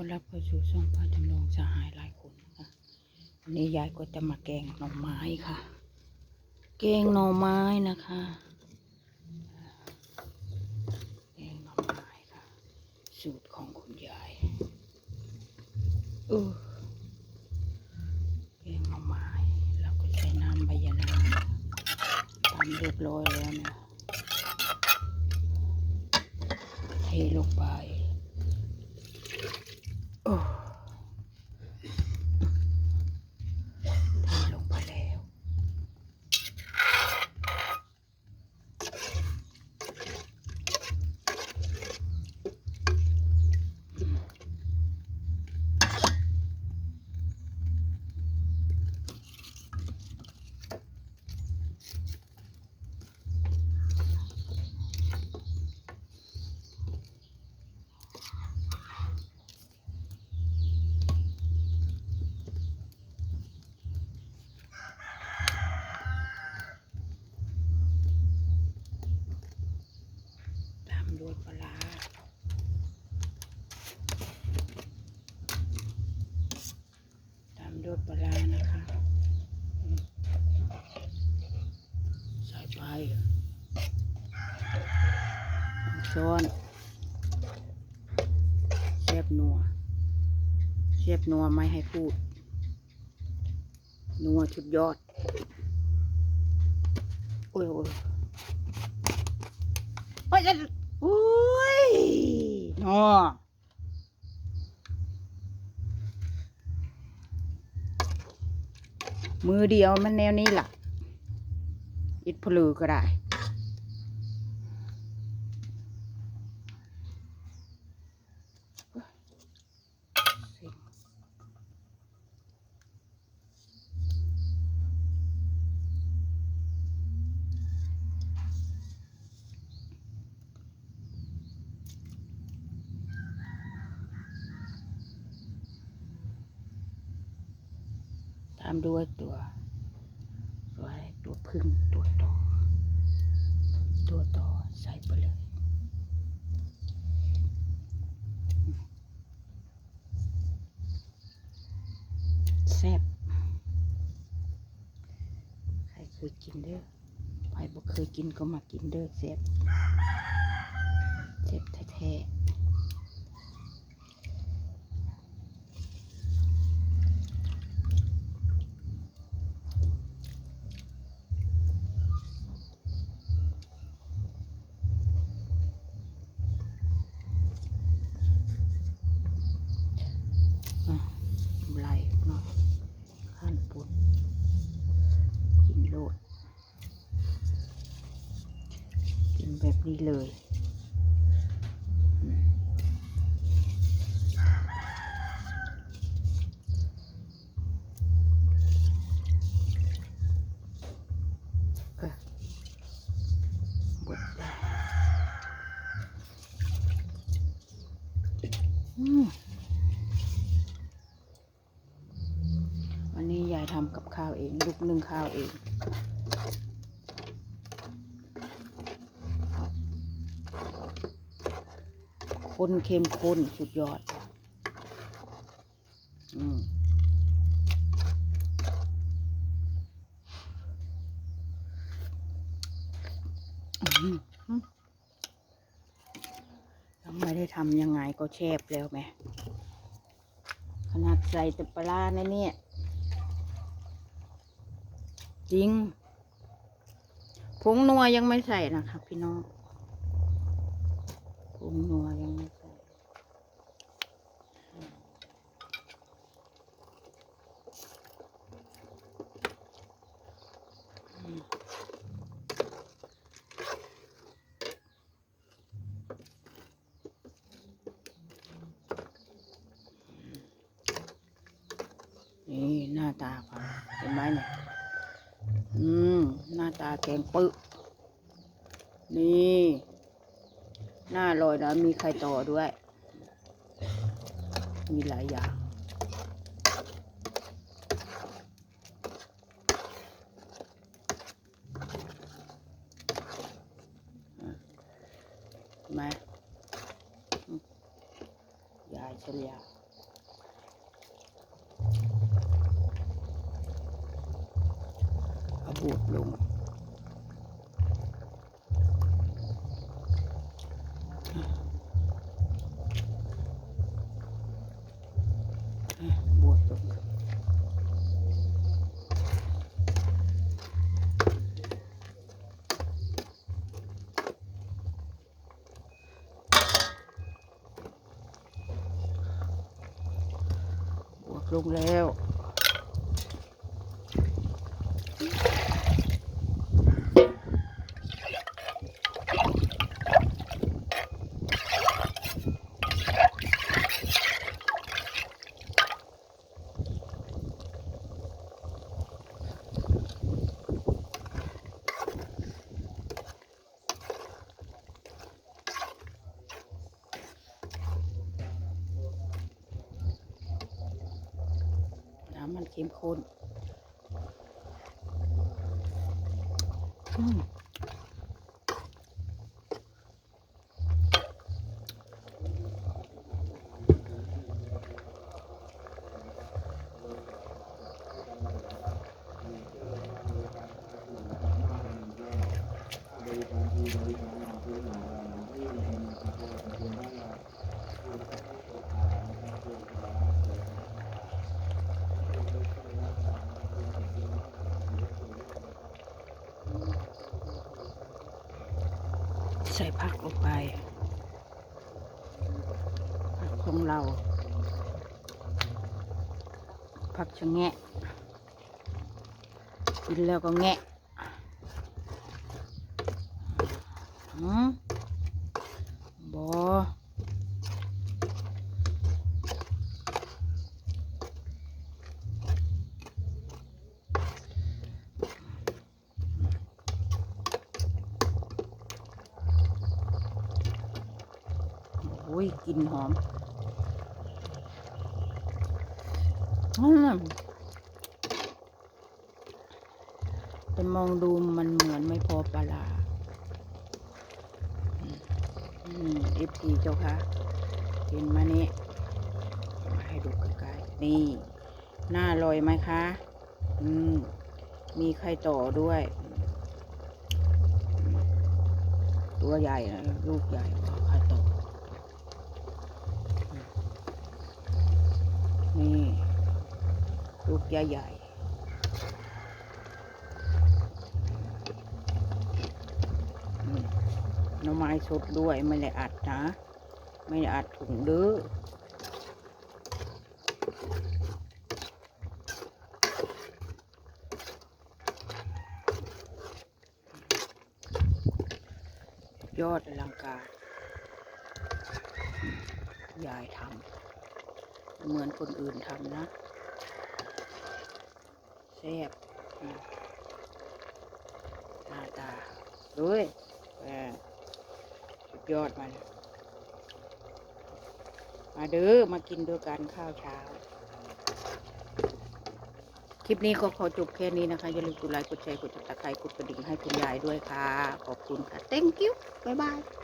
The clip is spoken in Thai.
ต้อนรับเข้าสู่ช่องพาจำลองสหายหลายคนนะคะวันนี้ยายก็จะมาแกงหน่อไม้ค่ะ แกงหน่อไม้นะคะแกงหน่อไม้ค่ะ สูตรของคุณยายเออแกงหน่อไม้แล้วก็ใช้น้ำใบยะนางตามเรียบร้อยแล้วนะเทลงไป โอ้เทลงไปแล้ว ตามด้วยปลาร้าตามด้วยปลาร้านะคะอืมใส่ ไปช้อนเชฟนัวเชฟนัวไม่ให้พูด นัวชุดยอด โอ้ยโอ้ยโอ้ยโอ้ยนอมือเดียวมันแนวนี้ล่ะ อิดพลือก็ได้ตามด้วยตัว ตัวพึ่งตัวต่อ ตัวต่อใส่ไปเลยแซ่บใครเคยกินเด้อใครบ่เคยกินก็มากินเด้อแซ่บแซ่บแท้ๆ ไหลเนาะขั้นปุ่นกินโลด กินแบบนี้เลยอืมเออหมดแล้วอืม วันนี้ยาย ทำกับข้าวเองลูกนึ่งข้าวเอง คนเข้มข้นสุดยอด อืมยังไม่ได้ทำยังไงก็แชบแล้วไหมขนาดใส่แต่ปลาร้านเนี่ย จริง ผงนัวยังไม่ใส่นะครับพี่น้อง ผงนัวยังไม่ใส่ นี่หน้าตาเขาเห็นไหมเนี่ยาตาแกงปึ๊กนี่หน้าลอยนะมีไข่ต่อด้วย มีหลายอย่างมายายเฉลียวเอาบูดลง ลงแล้ว เข้มข้นอืม ใส่ผักลงไปผักของเรา ผักชะแงะ กินแล้วก็แงะอืมบอโอ้ยกลินหอมอืมแต่มองดูมันเหมือนไม่พอปลาอืมเอฟซีเจ้าค่ะ เห็นมานี่มาให้ดูใกล้ๆนี่ หน้าลอยไหมคะ อืม มีไข่ต่อด้วย ตัวใหญ่นะลูกใหญ่กว่าไข่ต่ออืม นี่ลูกใหญ่ๆหน่อไม้สดด้วยไม่ได้อัดนะ ไม่ได้อัดถุงเด้ออยอดอลังการยายทำ เหมือนคนอื่นทำนะแซ่บหน้าตาด้วยแหมสุดยอดมัน มาเด้อมากินด้วยกันข้าวเช้า คลิปนี้ก็ขอจบแค่นี้นะคะ อย่าลืมกดไลค์ กดแชร์ กดติดตามกดกระดิ่งให้คุณยายด้วยค่ะ ขอบคุณค่ะ thank you บ๊ายบาย